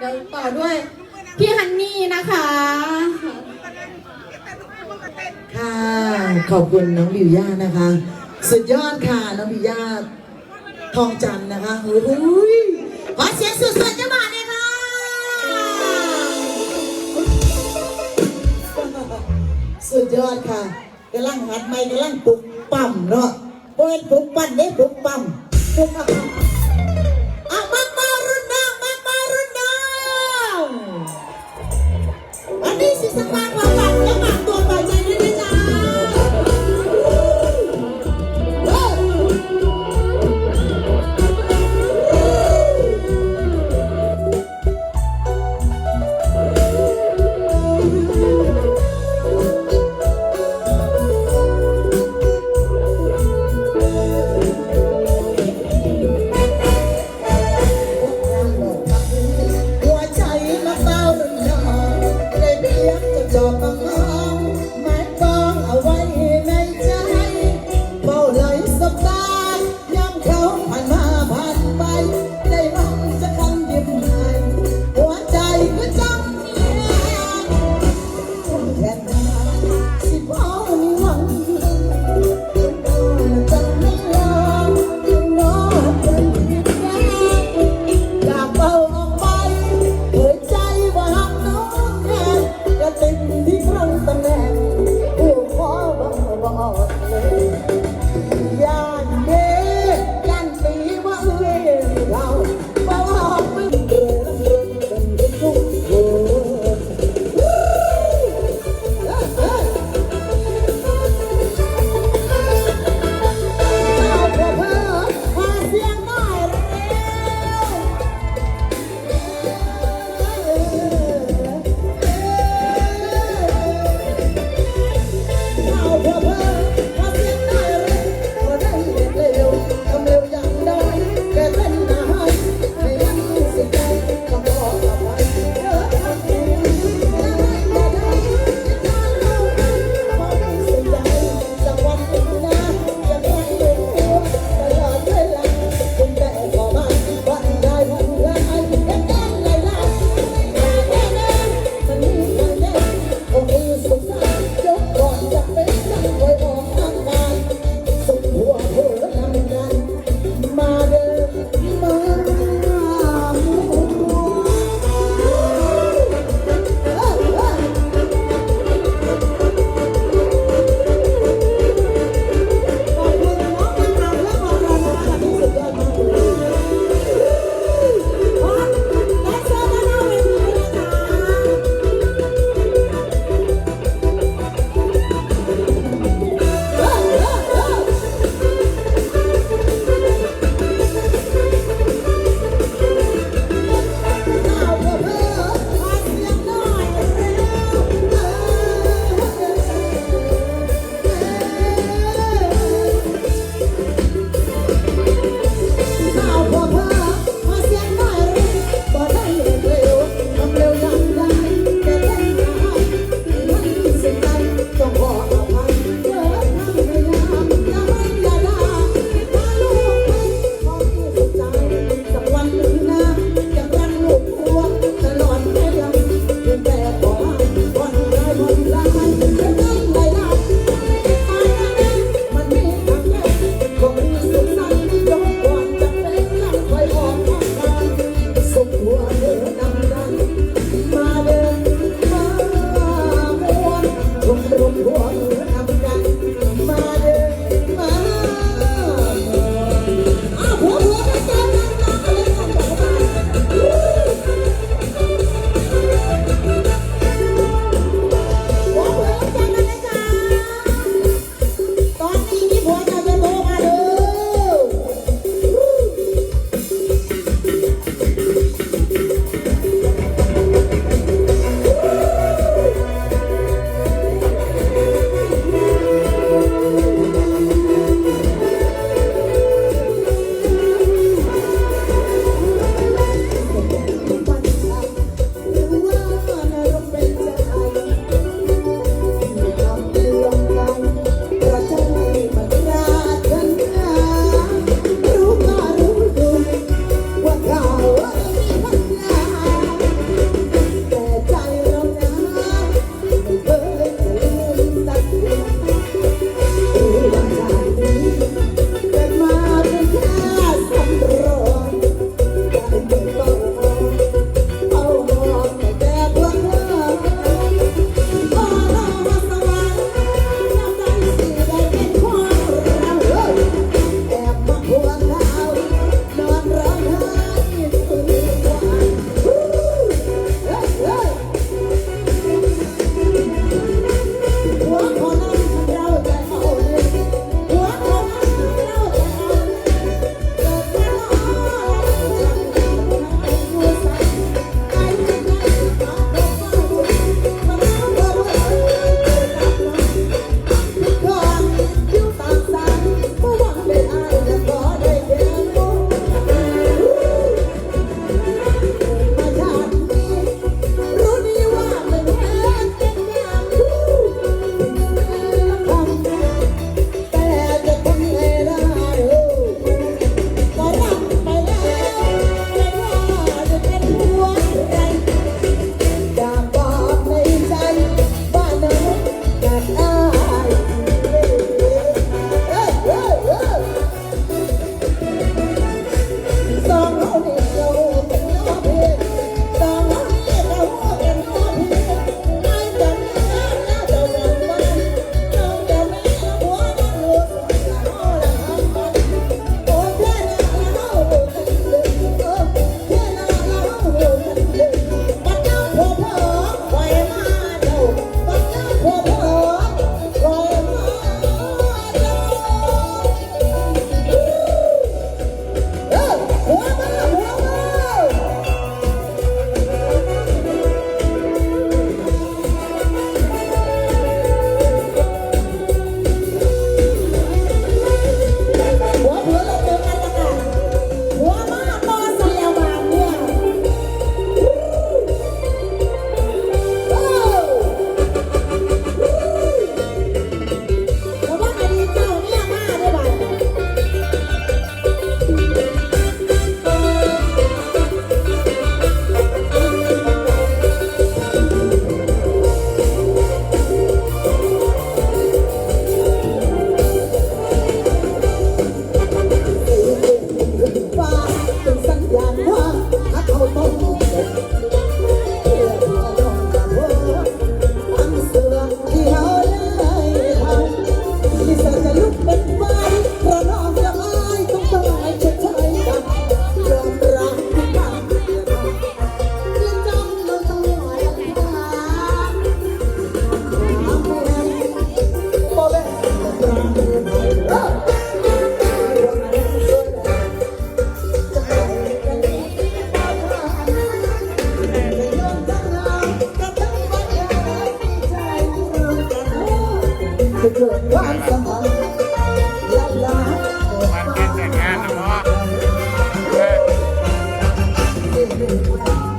เดี๋ยวต่อด้วย พี่ฮันนี่นะคะ ค่ะ ขอบคุณน้องบิวย่านะคะ สุดยอดค่ะ น้องบิวย่าทองจันนะคะโอ้โยขอเสียงสุดๆจะมาเลยค่ะ สุดยอดค่ะกำลังหัดไม่กำลังปลุกปั่มเนาะโอ้ยปลุกปั่นเด้ปลุกปั่มปลุกปั่ม thought I'm away.